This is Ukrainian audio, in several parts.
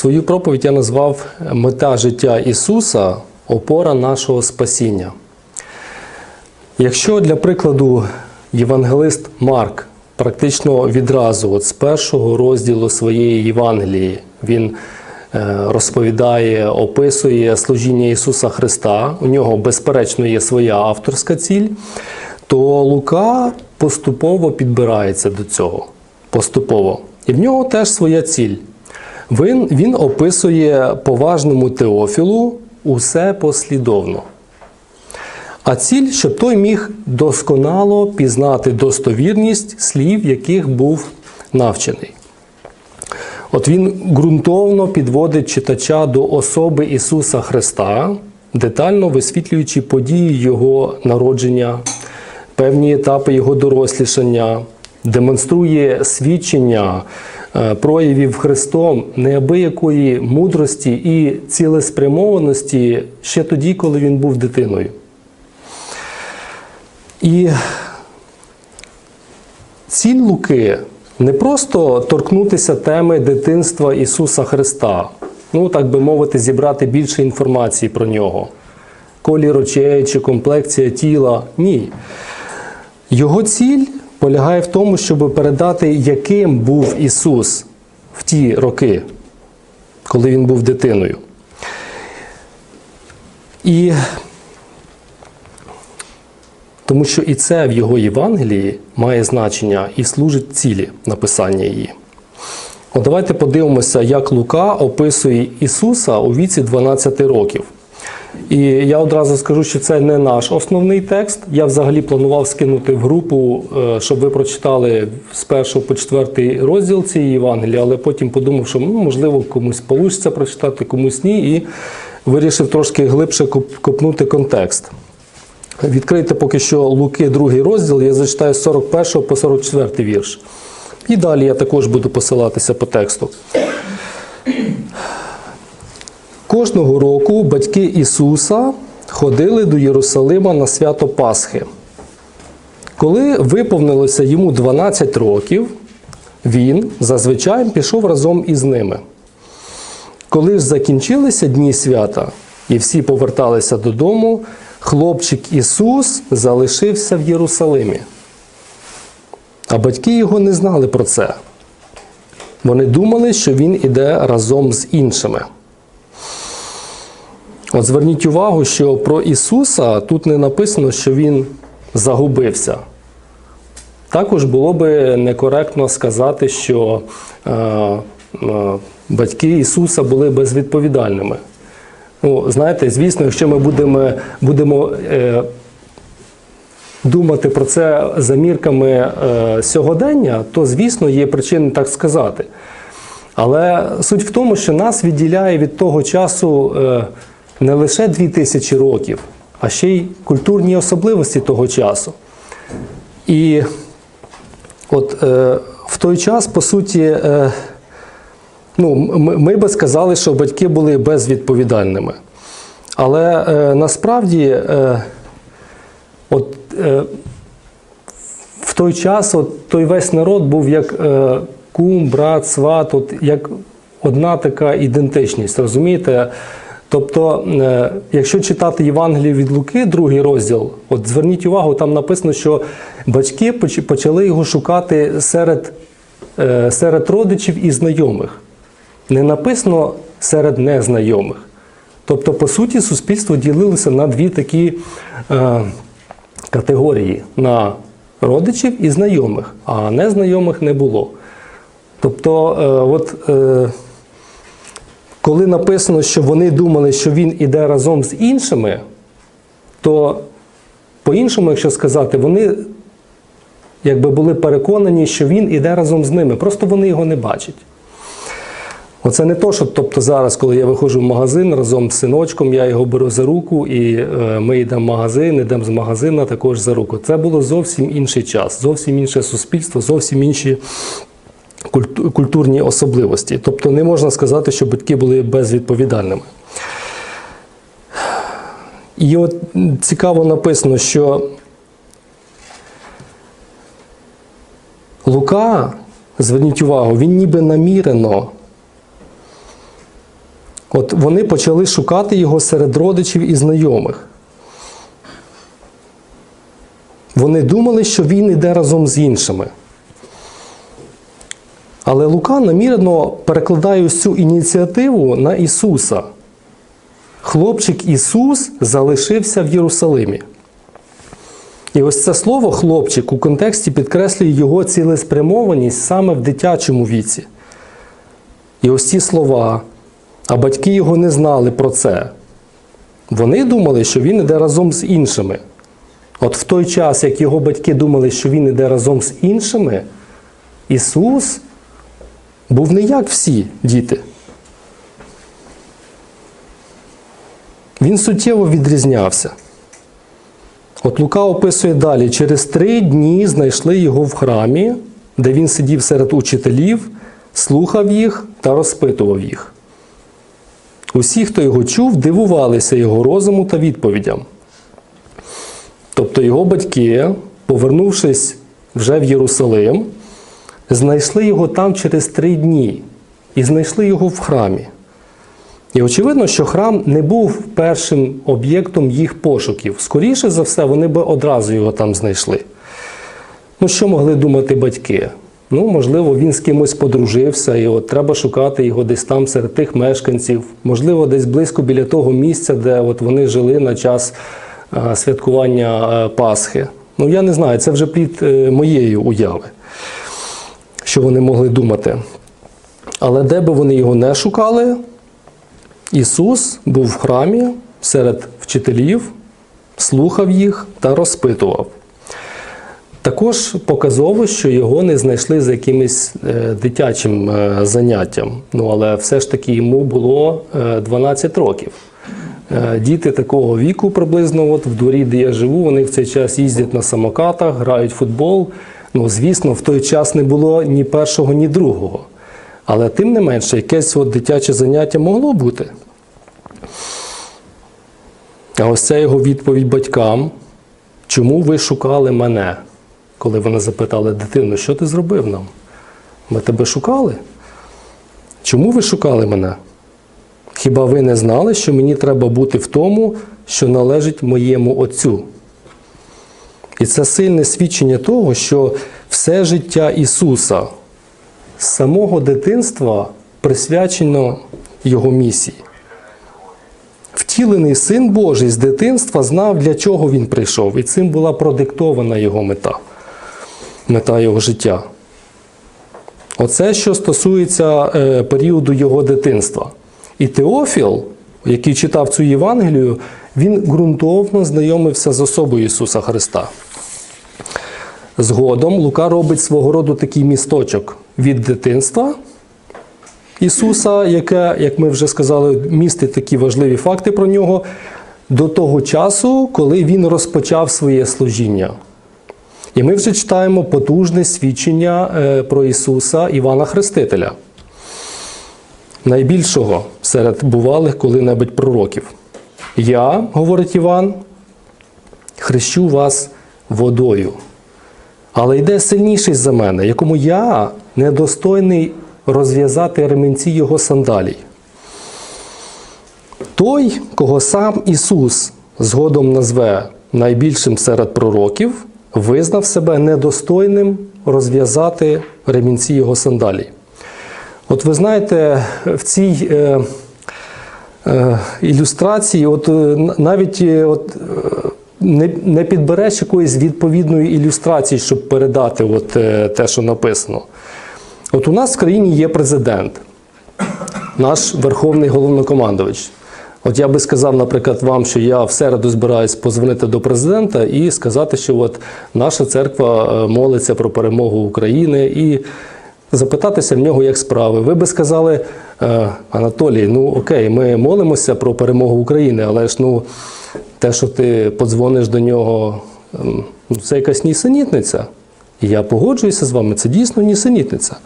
Свою проповідь я назвав Мета життя Ісуса опора нашого спасіння. Якщо для прикладу євангелист Марк практично відразу, от з першого розділу своєї Євангелії, він е, розповідає, описує служіння Ісуса Христа, у нього, безперечно, є своя авторська ціль, то Лука поступово підбирається до цього. Поступово. І в нього теж своя ціль. Він, він описує поважному Теофілу усе послідовно. А ціль, щоб той міг досконало пізнати достовірність слів, яких був навчений. От він ґрунтовно підводить читача до особи Ісуса Христа, детально висвітлюючи події Його народження, певні етапи Його дорослішання, демонструє свідчення проявів Христом неабиякої мудрості і цілеспрямованості ще тоді, коли він був дитиною. І ціль Луки не просто торкнутися теми дитинства Ісуса Христа, ну так би мовити, зібрати більше інформації про нього, колір очей чи комплекція тіла. Ні. Його ціль полягає в тому, щоб передати, яким був Ісус в ті роки, коли він був дитиною. І тому що і це в його Євангелії має значення і служить цілі написання її. От давайте подивимося, як Лука описує Ісуса у віці 12 років. І я одразу скажу, що це не наш основний текст. Я взагалі планував скинути в групу, е, щоб ви прочитали з першого по четвертий розділ цієї Євангелії, але потім подумав, що ну, можливо комусь вийде прочитати, комусь ні, і вирішив трошки глибше копнути контекст. Відкрийте поки що Луки, другий розділ, я зачитаю з 41 по 44 вірш. І далі я також буду посилатися по тексту. Кожного року батьки Ісуса ходили до Єрусалима на свято Пасхи. Коли виповнилося йому 12 років, він зазвичай пішов разом із ними. Коли ж закінчилися дні свята і всі поверталися додому, хлопчик Ісус залишився в Єрусалимі. А батьки його не знали про це. Вони думали, що він іде разом з іншими. От зверніть увагу, що про Ісуса тут не написано, що Він загубився. Також було би некоректно сказати, що е, е, батьки Ісуса були безвідповідальними. Ну, знаєте, звісно, якщо ми будемо, будемо е, думати про це за мірками е, сьогодення, то, звісно, є причини так сказати. Але суть в тому, що нас відділяє від того часу е, не лише 2000 років, а ще й культурні особливості того часу. І от е, в той час, по суті, е, ну, ми, ми би сказали, що батьки були безвідповідальними. Але е, насправді, е, от, е, в той час от, той весь народ був як е, кум, брат, сват, от, як одна така ідентичність, розумієте? Тобто, е, якщо читати Євангелію від Луки, другий розділ, от зверніть увагу, там написано, що батьки почали його шукати серед, е, серед родичів і знайомих. Не написано серед незнайомих. Тобто, по суті, суспільство ділилося на дві такі е, категорії: на родичів і знайомих, а незнайомих не було. Тобто, е, от, е, коли написано, що вони думали, що він іде разом з іншими, то по-іншому, якщо сказати, вони якби були переконані, що він іде разом з ними. Просто вони його не бачать. Оце не то, що тобто зараз, коли я виходжу в магазин разом з синочком, я його беру за руку, і е, ми йдемо в магазин, йдемо з магазина також за руку. Це було зовсім інший час, зовсім інше суспільство, зовсім інші культурні особливості. Тобто не можна сказати, що батьки були безвідповідальними. І от цікаво написано, що Лука, зверніть увагу, він ніби намірено От вони почали шукати його серед родичів і знайомих. Вони думали, що він іде разом з іншими. Але Лука намірено перекладає цю ініціативу на Ісуса. Хлопчик Ісус залишився в Єрусалимі. І ось це слово хлопчик у контексті підкреслює його цілеспрямованість саме в дитячому віці. І ось ці слова, а батьки його не знали про це. Вони думали, що він іде разом з іншими. От в той час, як його батьки думали, що він іде разом з іншими, Ісус був не як всі діти. Він суттєво відрізнявся. От Лука описує далі: через три дні знайшли його в храмі, де він сидів серед учителів, слухав їх та розпитував їх. Усі, хто його чув, дивувалися його розуму та відповідям. Тобто його батьки, повернувшись вже в Єрусалим, знайшли його там через три дні і знайшли його в храмі. І очевидно, що храм не був першим об'єктом їх пошуків. Скоріше за все, вони би одразу його там знайшли. Ну, що могли думати батьки? Ну, можливо, він з кимось подружився, і от треба шукати його десь там серед тих мешканців, можливо, десь близько біля того місця, де от вони жили на час е, святкування е, Пасхи. Ну, я не знаю, це вже плід е, моєї уяви, що вони могли думати. Але де би вони його не шукали, Ісус був в храмі серед вчителів, слухав їх та розпитував. Також показово, що його не знайшли за якимось е, дитячим е, заняттям. Ну, але все ж таки йому було е, 12 років. Е, Діти такого віку приблизно, от в дворі, де я живу, вони в цей час їздять на самокатах, грають в футбол. Ну, звісно, в той час не було ні першого, ні другого. Але тим не менше, якесь от дитяче заняття могло бути. А ось це його відповідь батькам. Чому ви шукали мене? Коли вони запитали дитину, що ти зробив нам? Ми тебе шукали? Чому ви шукали мене? Хіба ви не знали, що мені треба бути в тому, що належить моєму Отцю? І це сильне свідчення того, що все життя Ісуса з самого дитинства присвячено Його місії. Втілений Син Божий з дитинства знав, для чого він прийшов, і цим була продиктована його мета, мета його життя. Оце, що стосується е, періоду його дитинства. І Теофіл, який читав цю Євангелію, він ґрунтовно знайомився з особою Ісуса Христа. Згодом Лука робить свого роду такий місточок від дитинства Ісуса, яке, як ми вже сказали, містить такі важливі факти про нього, до того часу, коли він розпочав своє служіння. І ми вже читаємо потужне свідчення е, про Ісуса Івана Хрестителя, найбільшого серед бувалих коли-небудь пророків. Я, говорить Іван, хрещу вас водою. Але йде сильніший за мене, якому я недостойний розв'язати ремінці його сандалій. Той, кого сам Ісус згодом назве найбільшим серед пророків, визнав себе недостойним розв'язати ремінці його сандалій. От ви знаєте, в цій е, ілюстрації, от е, навіть е, от, е, не, не підбереш якоїсь відповідної ілюстрації, щоб передати от, е, те, що написано. От у нас в країні є президент, наш верховний головнокомандувач. От я би сказав, наприклад, вам, що я в середу збираюсь позвонити до президента і сказати, що от наша церква е, молиться про перемогу України і запитатися в нього, як справи. Ви би сказали, «Е, Анатолій, ну окей, ми молимося про перемогу України, але ж ну те, що ти подзвониш до нього, ем, ну, це якась нісенітниця. І я погоджуюся з вами, це дійсно нісенітниця.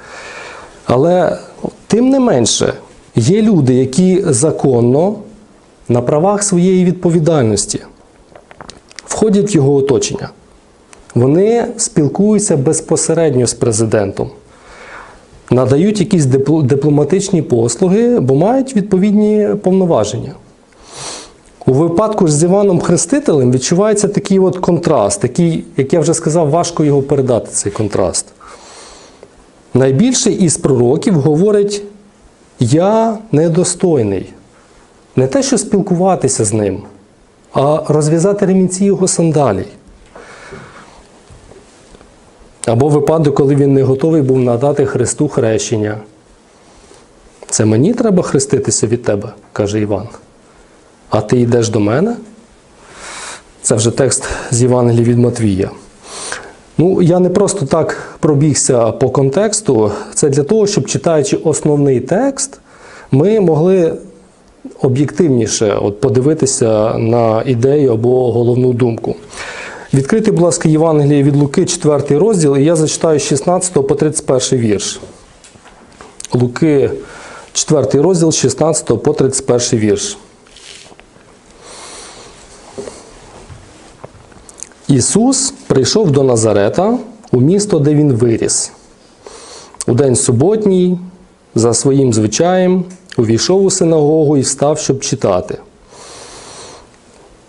Але тим не менше, є люди, які законно на правах своєї відповідальності входять в його оточення. Вони спілкуються безпосередньо з президентом. Надають якісь дипло- дипломатичні послуги, бо мають відповідні повноваження. У випадку з Іваном Хрестителем відчувається такий от контраст, такий, як я вже сказав, важко його передати, цей контраст. Найбільший із пророків говорить: Я недостойний. Не те, що спілкуватися з ним, а розв'язати ремінці його сандалій. Або випадок, коли він не готовий був надати Христу хрещення. Це мені треба хреститися від тебе, каже Іван. А ти йдеш до мене? Це вже текст з Євангелія від Матвія. Ну, я не просто так пробігся по контексту. Це для того, щоб читаючи основний текст, ми могли об'єктивніше от, подивитися на ідею або головну думку. Відкрити, будь ласка, Євангеліє від Луки, 4 розділ, і я зачитаю з 16 по 31 вірш. Луки, 4 розділ, 16 по 31 вірш. Ісус прийшов до Назарета у місто, де він виріс. У день суботній, за своїм звичаєм, увійшов у синагогу і встав, щоб читати.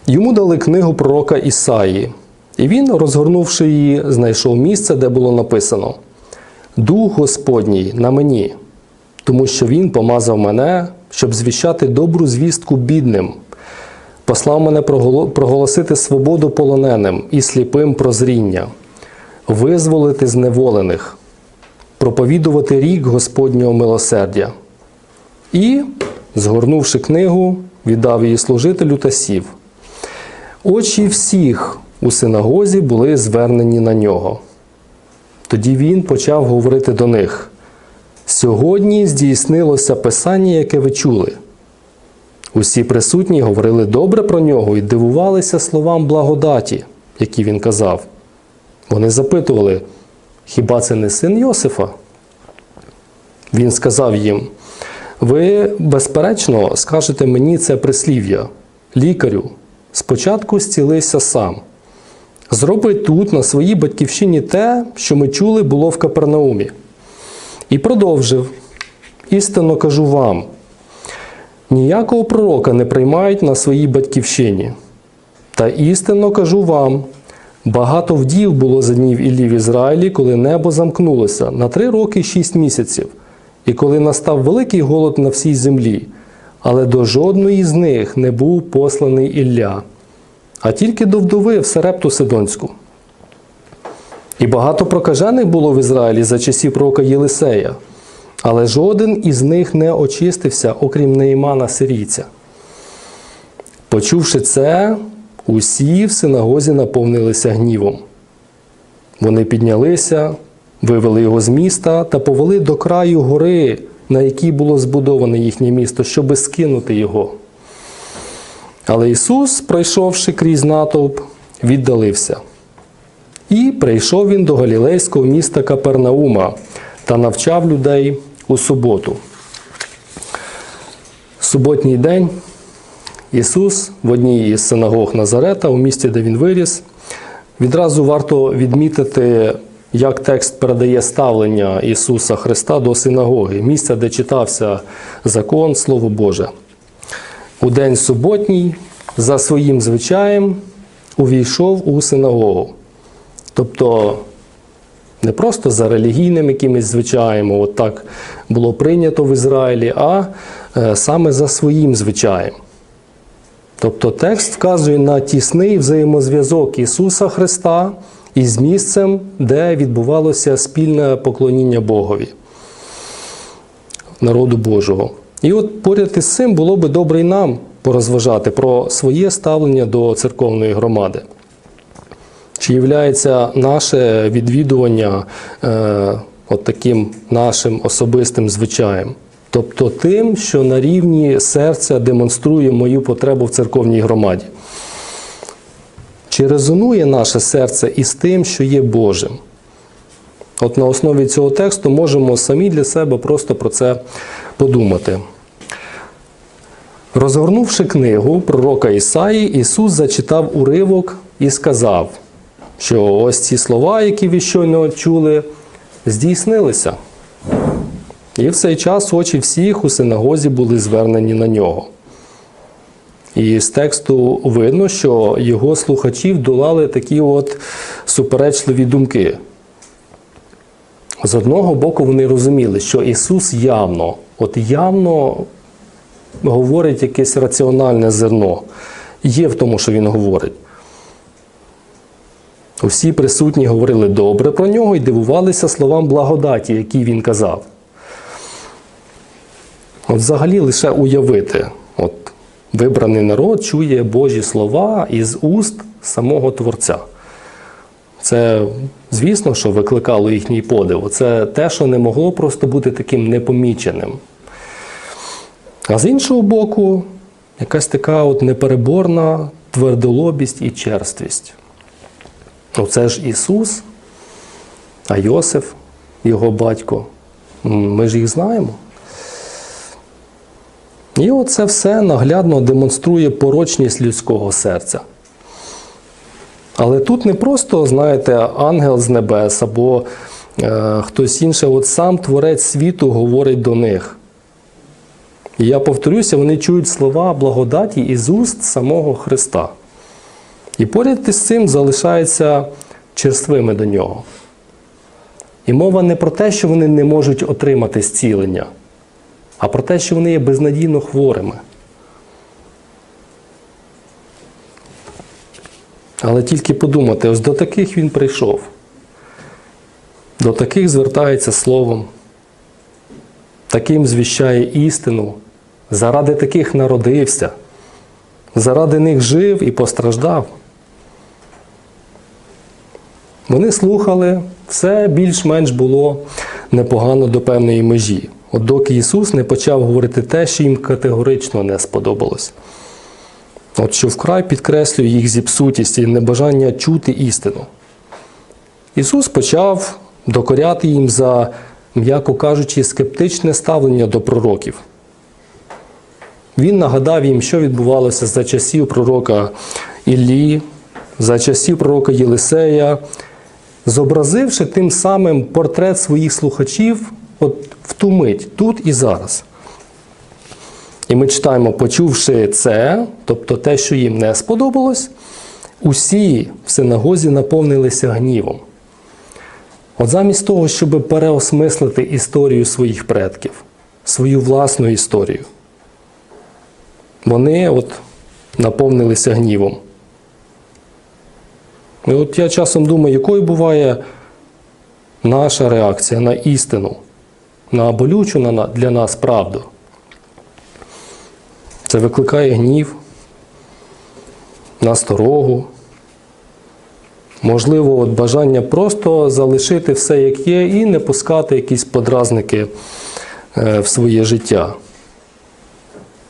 Йому дали книгу пророка Ісаї, і він, розгорнувши її, знайшов місце, де було написано: Дух Господній на мені, тому що Він помазав мене, щоб звіщати добру звістку бідним, послав мене проголосити свободу полоненим і сліпим прозріння, визволити зневолених, проповідувати рік Господнього милосердя. І, згорнувши книгу, віддав її служителю та сів. Очі всіх у синагозі були звернені на нього. Тоді він почав говорити до них: Сьогодні здійснилося писання, яке ви чули. Усі присутні говорили добре про нього і дивувалися словам благодаті, які він казав. Вони запитували, хіба це не син Йосифа? Він сказав їм: Ви, безперечно, скажете мені це прислів'я, лікарю, спочатку зцілися сам. Зроби тут, на своїй батьківщині, те, що ми чули, було в Капернаумі. І продовжив: істинно кажу вам, ніякого пророка не приймають на своїй батьківщині. Та істинно кажу вам, багато вдів було за днів Іллі в Ізраїлі, коли небо замкнулося на три роки шість місяців, і коли настав великий голод на всій землі, але до жодної з них не був посланий Ілля, а тільки до вдови в Сарепту Сидонську. І багато прокажених було в Ізраїлі за часів пророка Єлисея, але жоден із них не очистився, окрім Неїмана сирійця. Почувши це, усі в синагозі наповнилися гнівом. Вони піднялися, вивели його з міста та повели до краю гори, на якій було збудоване їхнє місто, щоби скинути його. Але Ісус, пройшовши крізь натовп, віддалився. І прийшов він до галілейського міста Капернаума та навчав людей у суботу. Суботній день Ісус в одній із синагог Назарета, у місті, де він виріс. Відразу варто відмітити, як текст передає ставлення Ісуса Христа до синагоги, місця, де читався закон, Слово Боже. У день суботній, за своїм звичаєм, увійшов у синагогу. Тобто не просто за релігійним якимось звичаєм, от так було прийнято в Ізраїлі, а е, саме за своїм звичаєм. Тобто текст вказує на тісний взаємозв'язок Ісуса Христа із місцем, де відбувалося спільне поклоніння Богові, народу Божого. І от поряд із цим було би добре й нам порозважати про своє ставлення до церковної громади. Чи є наше відвідування е, от таким нашим особистим звичаєм? Тобто тим, що на рівні серця демонструє мою потребу в церковній громаді. Чи резонує наше серце із тим, що є Божим? От на основі цього тексту можемо самі для себе просто про це подумати. Розгорнувши книгу пророка Ісаї, Ісус зачитав уривок і сказав, що ось ці слова, які ви щойно чули, здійснилися. І в цей час очі всіх у синагозі були звернені на нього. І з тексту видно, що його слухачів долали такі от суперечливі думки. З одного боку, вони розуміли, що Ісус явно, от явно говорить якесь раціональне зерно. Є в тому, що Він говорить. Усі присутні говорили добре про нього і дивувалися словам благодаті, які він казав. От взагалі лише уявити, от вибраний народ чує Божі слова із уст самого Творця. Це, звісно, що викликало їхній подив. Це те, що не могло просто бути таким непоміченим. А з іншого боку, якась така от непереборна твердолобість і черствість. Оце ж Ісус, а Йосиф, його батько. Ми ж їх знаємо. І оце все наглядно демонструє порочність людського серця. Але тут не просто, знаєте, ангел з небес або е, хтось інший, от сам Творець світу говорить до них. І я повторюся, вони чують слова благодаті із уст самого Христа. І поряд із цим залишаються черствими до нього. І мова не про те, що вони не можуть отримати зцілення, а про те, що вони є безнадійно хворими. Але тільки подумати, ось до таких він прийшов. До таких звертається словом, таким звіщає істину, заради таких народився, заради них жив і постраждав. Вони слухали, все більш-менш було непогано до певної межі. От доки Ісус не почав говорити те, що їм категорично не сподобалось. От що вкрай підкреслює їх зіпсутість і небажання чути істину. Ісус почав докоряти їм за, м'яко кажучи, скептичне ставлення до пророків. Він нагадав їм, що відбувалося за часів пророка Іллі, за часів пророка Єлисея, зобразивши тим самим портрет своїх слухачів от в ту мить, тут і зараз. І ми читаємо, почувши це, тобто те, що їм не сподобалось, усі в синагозі наповнилися гнівом. От замість того, щоб переосмислити історію своїх предків, свою власну історію, вони от наповнилися гнівом. І от я часом думаю, якою буває наша реакція на істину, на болючу для нас правду. Це викликає гнів, насторогу, можливо, от бажання просто залишити все, як є, і не пускати якісь подразники е, в своє життя.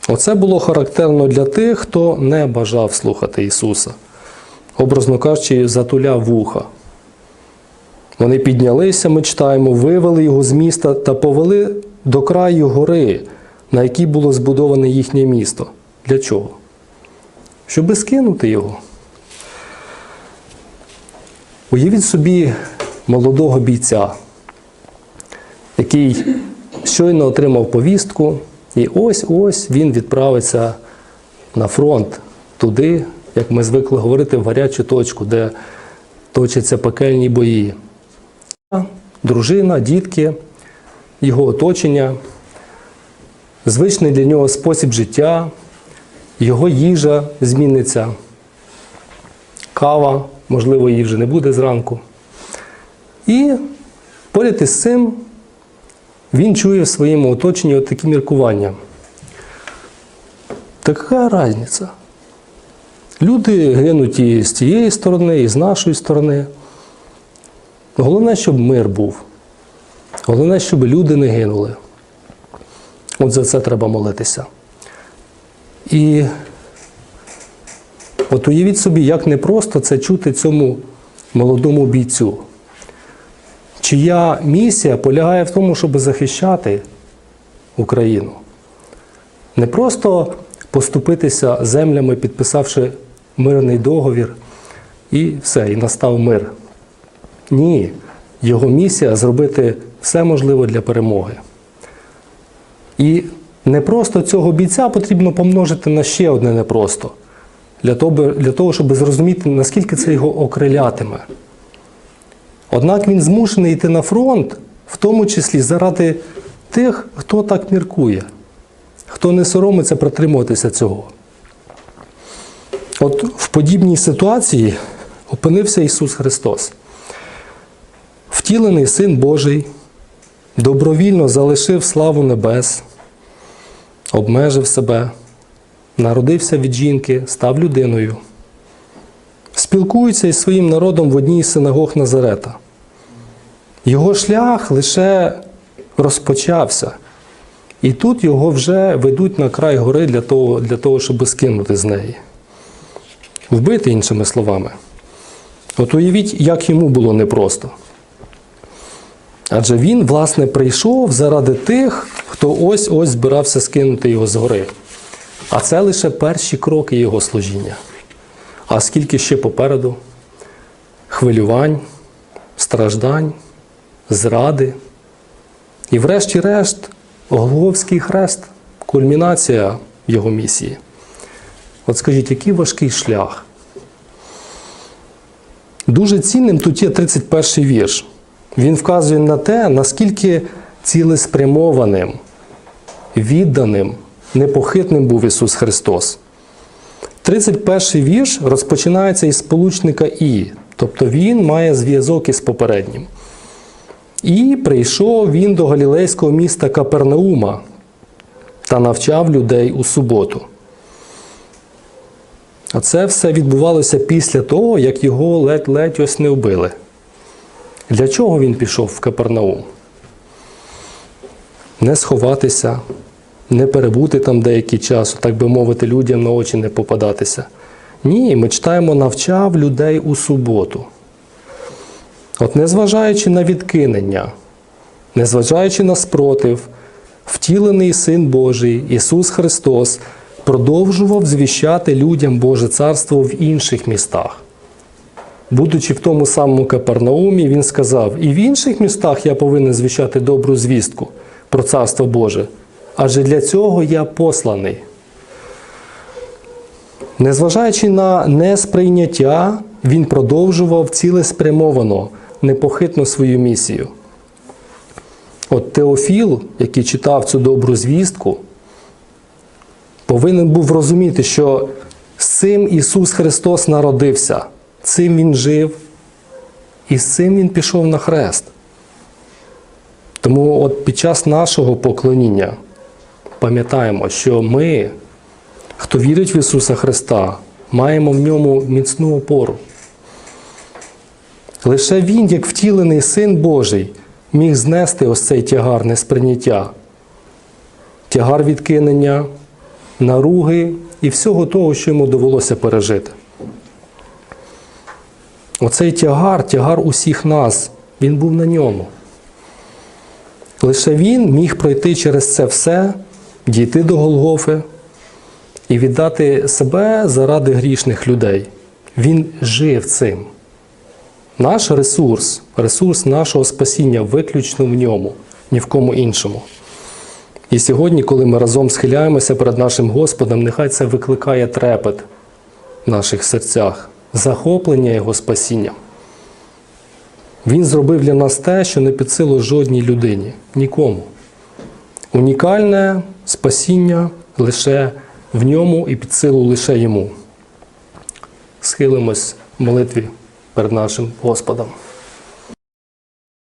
Оце було характерно для тих, хто не бажав слухати Ісуса. Образно кажучи, затуляв вуха. Вони піднялися, ми читаємо, вивели його з міста та повели до краю гори, на якій було збудоване їхнє місто. Для чого? Щоби скинути його. Уявіть собі молодого бійця, який щойно отримав повістку, і ось-ось він відправиться на фронт туди, як ми звикли говорити, в гарячу точку, де точаться пекельні бої. Дружина, дітки, його оточення, звичний для нього спосіб життя, його їжа зміниться, кава, можливо, її вже не буде зранку. І поряд із цим він чує в своєму оточенні от такі міркування. Така різниця. Люди гинуть і з тієї сторони, і з нашої сторони. Головне, щоб мир був. Головне, щоб люди не гинули. От за це треба молитися. І от уявіть собі, як непросто це чути цьому молодому бійцю, чия місія полягає в тому, щоб захищати Україну. Не просто поступитися землями, підписавши мирний договір, і все, і настав мир. Ні, його місія зробити все можливе для перемоги. І не просто цього бійця потрібно помножити на ще одне непросто. Для того, для того, щоб зрозуміти, наскільки це його окрилятиме. Однак він змушений йти на фронт, в тому числі заради тих, хто так міркує, хто не соромиться притримуватися цього. От в подібній ситуації опинився Ісус Христос, втілений Син Божий, добровільно залишив славу небес, обмежив себе, народився від жінки, став людиною, спілкується із своїм народом в одній з синагог Назарета. Його шлях лише розпочався. І тут його вже ведуть на край гори для того, для того щоб скинути з неї. Вбити, іншими словами. От уявіть, як йому було непросто. Адже він, власне, прийшов заради тих, хто ось-ось збирався скинути його з гори. А це лише перші кроки його служіння. А скільки ще попереду? Хвилювань, страждань, зради. І врешті-решт, Голговський хрест кульмінація його місії. От скажіть, який важкий шлях? Дуже цінним тут є 31 вірш. Він вказує на те, наскільки цілеспрямованим, відданим, непохитним був Ісус Христос. 31 вірш розпочинається із сполучника І, тобто він має зв'язок із попереднім. І прийшов він до галілейського міста Капернаума та навчав людей у суботу. А це все відбувалося після того, як його ледь-ледь ось не вбили. Для чого він пішов в Капернаум? Не сховатися, не перебути там деякий час, так би мовити, людям на очі не попадатися. Ні, ми читаємо, навчав людей у суботу. От незважаючи на відкинення, незважаючи на спротив, втілений Син Божий, Ісус Христос, продовжував звіщати людям Боже Царство в інших містах. Будучи в тому самому Капернаумі, він сказав: і в інших містах я повинен звіщати добру звістку про Царство Боже, адже для цього я посланий. Незважаючи на несприйняття, він продовжував цілеспрямовано, непохитно свою місію. От Теофіл, який читав цю добру звістку, повинен був розуміти, що з цим Ісус Христос народився, цим Він жив, і з цим Він пішов на хрест. Тому от під час нашого поклоніння пам'ятаємо, що ми, хто вірить в Ісуса Христа, маємо в ньому міцну опору. Лише Він, як втілений Син Божий, міг знести ось цей тягар несприйняття, тягар відкинення, наруги і всього того, що йому довелося пережити. Оцей тягар, тягар усіх нас, він був на ньому. Лише він міг пройти через це все, дійти до Голгофи і віддати себе заради грішних людей. Він жив цим. Наш ресурс, ресурс нашого спасіння виключно в ньому, ні в кому іншому. І сьогодні, коли ми разом схиляємося перед нашим Господом, нехай це викликає трепет в наших серцях, захоплення Його спасінням. Він зробив для нас те, що не під силу жодній людині, нікому. Унікальне спасіння лише в ньому і під силу лише йому. Схилимось в молитві перед нашим Господом.